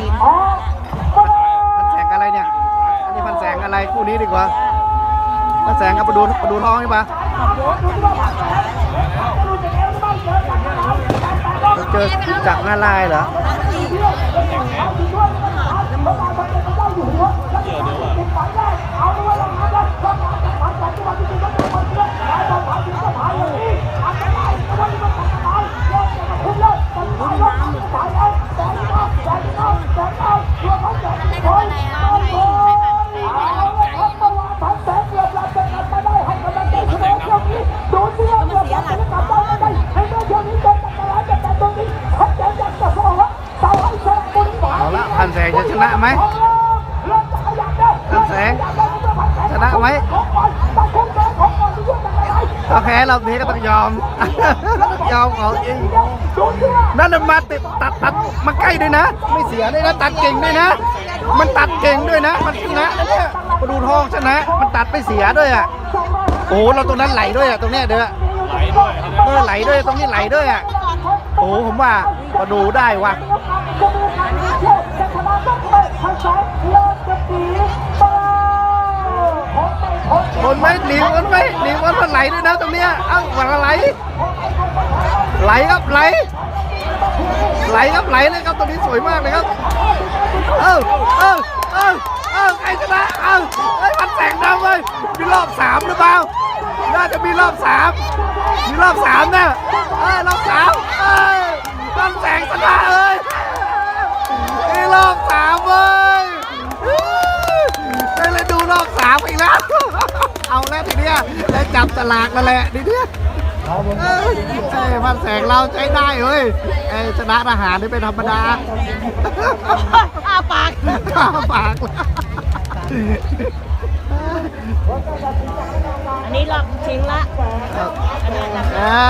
ตีนพันแสงอะไรเนี่ย อันนี้พันแสงอะไรคู่นี้ดีกว่า พันแสงกับประดูประดูทองใช่ปะเราเจอจากหน้าลายเหรอ งจะชนะไหมพันแสงชนะไหมถ้าแพ้เรานี้ก็ต้องยอมต้องยอมของจริงนั่นน่ะมาติดตัดตัดมาใกล้ด้วยนะ ไม่เสียด้วยนะตัดเก่งด้วยนะ มันตัดเก่งด้วยนะ มันชนะนะเนี่ยประดูทองชนะ มันตัดไม่เสียด้วยอะโอ้โหเราตรงนั้นไหลด้วยอะตรงเนี้ยเด้อเออไหลด้วยตรงนี้ไหลด้วยอะ โอ้โหผมว่าประดูได้ว่ะคนไหมหนีคนไหมหนีคนมันไหลด้วยนะตรงเนี้ยเอ้าวันละไหลไหลครับไหล ไหลครับไหลเลยครับตรงนี้สวยมากเลยครับ เอ้าเอ้าเอ้าเอ้าใครชนะเอ้าไอ้ยพันแสงดำเลยมีรอบสามหรือเปล่าน่าจะมีรอบสามมีรอบสามนะเอ้ยรอบสามเอ้ยพันแสงชนะเอ้ยมีรอบสามเว้ย ได้เลยดูรอบสามอีกแล้ว เอาแล้วทีเนี้ยได้จับสลากแล้วแหละทีเนี้ยเอ้ยใช่พันแสงเราใช้ได้เว้ยไอชนะทหารนี่เป็นธรรมดาอ้าปากข้าปากอันนี้รอบชิงละอันนี้รอบอ่า